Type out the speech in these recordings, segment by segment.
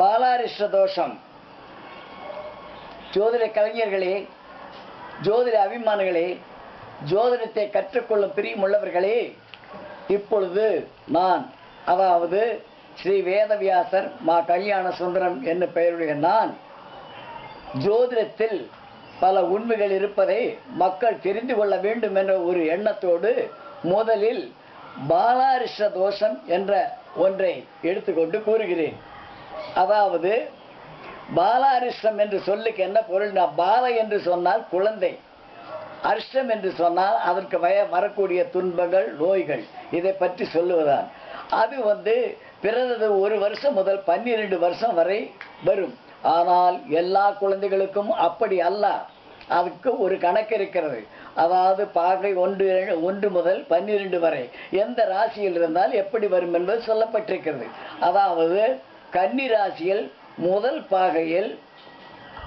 பாலாரிஷ்ட தோஷம். ஜோதிட கலைஞர்களே ஜோதிட அபிமானிகளே ஜோதிடத்தை கற்றுக்கொள்ளும் பிரியமுள்ளவர்களே இப்பொழுது நான் அதாவது ஸ்ரீ வேதவியாசர் மா கல்யாண சுந்தரம் என்ன பெயருடைய நான் ஜோதிடத்தில் பல உண்மைகள் இருப்பதை மக்கள் தெரிந்து கொள்ள வேண்டும் என்ற ஒரு எண்ணத்தோடு முதலில் பாலாரிஷ தோஷம் என்ற ஒன்றை எடுத்துக்கொண்டு கூறுகிறேன். அதாவது பாலாரிஷ்டம் என்று சொல்லுக்கு என்ன பொருள்னா பால என்று சொன்னால் குழந்தை. அரிஷ்டம் என்று சொன்னால் அதற்கு வய வரக்கூடிய துன்பங்கள் நோய்கள். இதை பற்றி சொல்லுவதான் அது வந்து பிறந்தது ஒரு வருஷம் முதல் பன்னிரெண்டு வருஷம் வரை வரும். ஆனால் எல்லா குழந்தைகளுக்கும் அப்படி அல்ல. அதுக்கு ஒரு கணக்கு இருக்கிறது. அதாவது பாகை ஒன்று ஒன்று முதல் பன்னிரெண்டு வரை. எந்த ராசியில் இருந்தால் எப்படி வரும் என்பது சொல்லப்பட்டிருக்கிறது. அதாவது கன்னி ராசியில் முதல் பாகையில்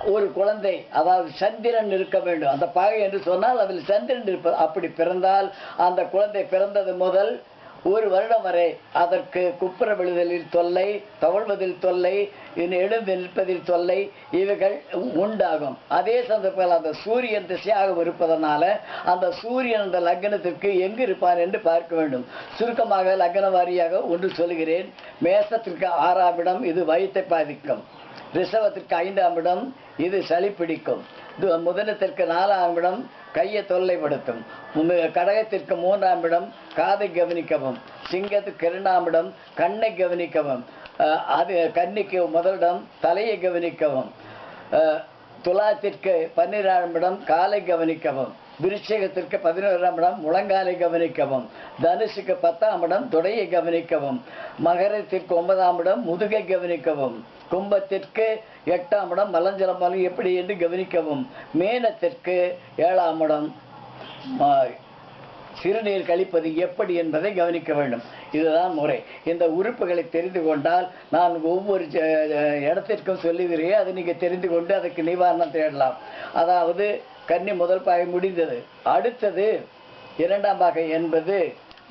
ஒரு குழந்தை அதாவது சந்திரன் இருக்க வேண்டும். அந்த பாகை என்று சொன்னால் அதில் சந்திரன் இருப்பது அப்படி பிறந்தால் அந்த குழந்தை பிறந்தது முதல் ஒரு வருடம் வரை அதற்கு குப்புற விழுதலில் தொல்லை தவழ்வதில் தொல்லை இன்னும் எழுந்து நிற்பதில் தொல்லை இவைகள் உண்டாகும். அதே சந்தர்ப்பத்தில் அந்த சூரியன் திசையாக இருப்பதனால அந்த சூரியன் அந்த லக்னத்திற்கு எங்கு இருப்பார் என்று பார்க்க வேண்டும். சுருக்கமாக லக்ன வாரியாக ஒன்று சொல்கிறேன் மேசத்திற்கு ஆறாம் இடம் இது வயிற்றை பாதிக்கும். ரிஷவத்திற்கு ஐந்தாம் இடம் இது சளி பிடிக்கும். முதனத்திற்கு நாலாம் இடம் கையை தொல்லைப்படுத்தும். கடகத்திற்கு மூன்றாம் இடம் காதை கவனிக்கவும். சிங்கத்துக்கு இரண்டாம் இடம் கண்ணை கவனிக்கவும். அது கண்ணிக்கு முதலிடம் தலையை கவனிக்கவும். துலாத்திற்கு பன்னிரெண்டாம் இடம் காலை கவனிக்கவும். விருச்சிகத்திற்கு பதினோராம் இடம் முழங்காலை கவனிக்கவும். தனுஷுக்கு பத்தாம் இடம் தொடையை கவனிக்கவும். மகரத்திற்கு ஒன்பதாம் இடம் முதுகை கவனிக்கவும். கும்பத்திற்கு எட்டாம் இடம் மலஞ்சலமலம் எப்படி என்று கவனிக்கவும். மேனத்திற்கு ஏழாம் இடம். சிறுநீர் கழிப்பது எப்படி என்பதை கவனிக்க வேண்டும். இதுதான் முறை. இந்த உறுப்புகளை தெரிந்து கொண்டால் நான் ஒவ்வொரு ஜ- இடத்திற்கும் சொல்லுகிறேன். அதை நீங்கள் தெரிந்து கொண்டு அதுக்கு நிவாரணம் தேடலாம். அதாவது கன்னி முதல் பாகை முடிந்தது. அடுத்தது இரண்டாம் பாகை என்பது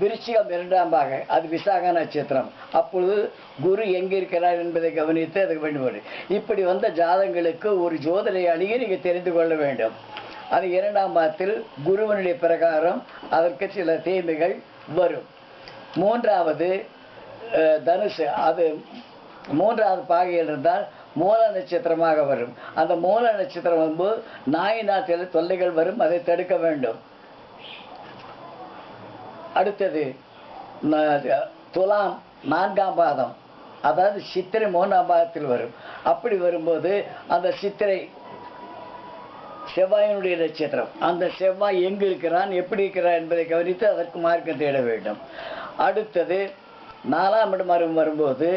விருச்சிகம் இரண்டாம் பாகை அது விசாக நட்சத்திரம். அப்பொழுது குரு எங்கே இருக்கிறார் என்பதை கவனித்து அதுக்கு வேண்டும் இப்படி வந்த ஜாதங்களுக்கு ஒரு ஜோதனை அணியை நீங்கள் தெரிந்து கொள்ள வேண்டும். அது இரண்டாம் பாகத்தில் குருவனுடைய பிரகாரம் அதற்கு சில தீமைகள் வரும். மூன்றாவது அஹ், தனுசு அது மூன்றாவது பாகையில் இருந்தால் மூல நட்சத்திரமாக வரும். அந்த மூல நட்சத்திரம் வரும்போது நாயினால் சில தொல்லைகள் வரும் அதை தடுக்க வேண்டும். அடுத்தது துலாம் நான்காம் பாதம். அதாவது சித்திரை மூணாம் பாதத்தில் வரும். அப்படி வரும்போது அந்த சித்திரை செவ்வாயினுடைய நட்சத்திரம். அந்த செவ்வாய் எங்கு இருக்கிறான் எப்படி இருக்கிறான் என்பதை கவனித்து அதற்கு மார்க்கம் தேட வேண்டும். அடுத்தது நாலாம் இடம் வரும் வரும்போது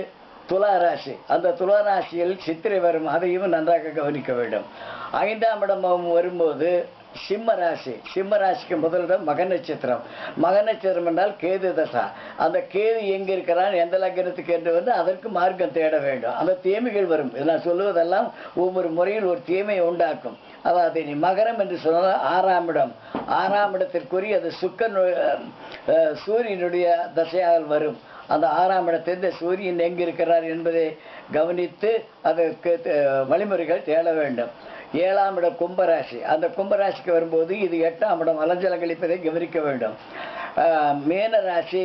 துளாராசி. அந்த துளாராசியில் சித்திரை வரும் அதையும் நன்றாக கவனிக்க வேண்டும். ஐந்தாம் இடமாகவும் வரும்போது சிம்ம ராசி சிம்ம ராசிக்கு முதலிடம் மக நட்சத்திரம். மக நட்சத்திரம் என்றால் கேது தசா. அந்த கேது எங்கே இருக்கிறான் எந்த லக்னத்துக்கு என்று வந்து அதற்கு மார்க்கம் தேட வேண்டும். அந்த தீமைகள் வரும். இது நான் சொல்லுவதெல்லாம் ஒவ்வொரு முறையில் ஒரு தீமையை உண்டாக்கும். அதாவது நீ மகரம் என்று சொன்னால் ஆறாம் இடம். ஆறாம் இடத்திற்குரிய அது சுக்கன் சூரியனுடைய தசையாக வரும். அந்த ஆறாம் இடத்திலிருந்து இந்த சூரியன் எங்கு இருக்கிறார் என்பதை கவனித்து அதற்கு வழிமுறைகள் தேட வேண்டும். ஏழாம் இடம் கும்பராசி. அந்த கும்பராசிக்கு வரும்போது இது எட்டாம் இடம் அலஞ்சலம் கழிப்பதை கவனிக்க வேண்டும். மீன ராசி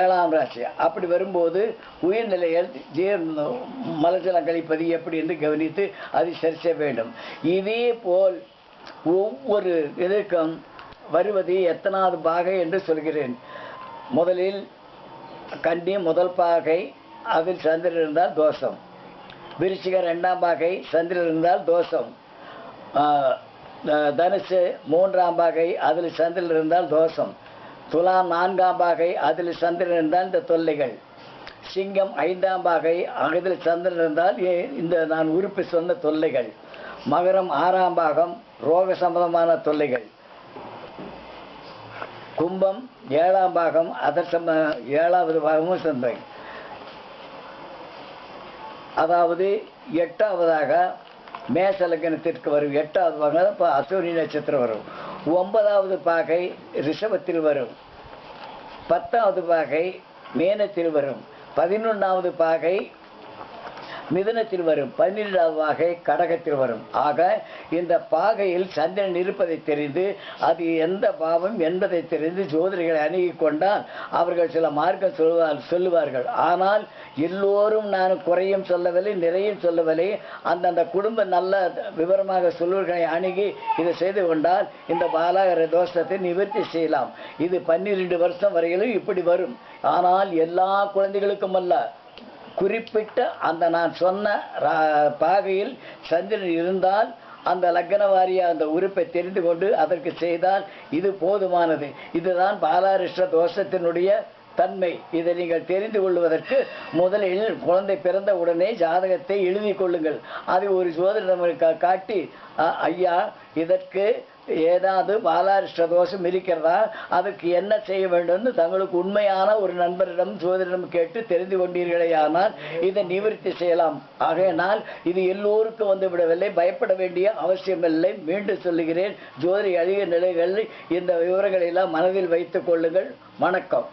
ஏழாம் ராசி. அப்படி வரும்போது உயிர்நிலையில் ஜீரண மலஜலம் கழிப்பது எப்படி என்று கவனித்து அதை சரி செய்ய வேண்டும். இதே போல் ஒவ்வொரு இதற்கும் வருவது எத்தனாவது பாகை என்று சொல்கிறேன். முதலில் கன்னி முதல் பாகை அதில் சந்திரன் இருந்தால் தோஷம். விருச்சிக ரெண்டாம் பாகை சந்திரன் இருந்தால் தோஷம். த- தனுசு மூன்றாம் பாகை அதில் சந்திரன் இருந்தால் தோஷம். துலாம் நான்காம் பாகை அதில் சந்திரன் இருந்தால் இந்த தொல்லைகள். சிங்கம் ஐந்தாம் பாகை அதில் சந்திரன் இருந்தால் இந்த நான் உறுப்பு சொன்ன தொல்லைகள். மகரம் ஆறாம் பாகம் ரோக சம்பந்தமான தொல்லைகள். கும்பம் ஏழாம் பாகம் அதர் சம்ப ஏழாவது பாகமும் சந்தை அதாவது எட்டாவதாக மேச லக்னத்திற்கு வரும். எட்டாவது பாகம் இப்போ அசூரி நட்சத்திரம் வரும். ஒன்பதாவது பாகை ரிஷபத்தில் வரும். பத்தாவது பாகை மேனத்தில் வரும். பதினொன்றாவது பாகை மிதுனத்தில் வரும் பன்னிரெண்டாவது வாகை கடகத்தில் வரும். ஆக இந்த பாகையில் சந்திரன் இருப்பதை தெரிந்து அது எந்த பாவம் என்பதை தெரிந்து ஜோதிடர்களை அணுகி கொண்டால் அவர்கள் சில மார்க்கம் சொல்லுவார் சொல்லுவார்கள். ஆனால் எல்லோரும் நான் குறையும் சொல்லவில்லை நிறையும் சொல்லவில்லை. அந்தந்த குடும்ப நல்ல விவரமாக சொல்வர்களை அணுகி இதை செய்து கொண்டால் இந்த பாலாகர தோஷத்தை நிவர்த்தி செய்யலாம். இது பன்னிரெண்டு வருஷம் வரையிலும் இப்படி வரும். ஆனால் எல்லா குழந்தைகளுக்கும் அல்ல. குறிப்பிட்ட அந்த நான் சொன்ன ரா- பாகையில் சந்திரன் இருந்தால் அந்த லக்ன வாரியாக அந்த உறுப்பை தெரிந்து கொண்டு அதற்கு செய்தால் இது போதுமானது. இதுதான் பாலாரிஷ்ட தோஷத்தினுடைய தன்மை. இதை நீங்கள் தெரிந்து கொள்வதற்கு முதலில் குழந்தை பிறந்த உடனே ஜாதகத்தை எழுதி கொள்ளுங்கள். அதை ஒரு சோதனை காட்டி ஐயா இதற்கு ஏதாவது பாலாரிஷ்ட தோஷம் இருக்கிறதா? அதற்கு என்ன செய்ய வேண்டும்னு தங்களுக்கு உண்மையான ஒரு நண்பரிடம் சோதரிடம் கேட்டு தெரிந்து கொண்டீர்களேயானால் இதை நிவர்த்தி செய்யலாம். ஆகையினால் இது எல்லோருக்கும் வந்து விடவில்லை பயப்பட வேண்டிய அவசியமில்லை. மீண்டும் சொல்லுகிறேன். ஜோதி அழிய நிலைகளில் இந்த விவரங்களை எல்லாம் மனதில் வைத்துக் கொள்ளுங்கள். வணக்கம்.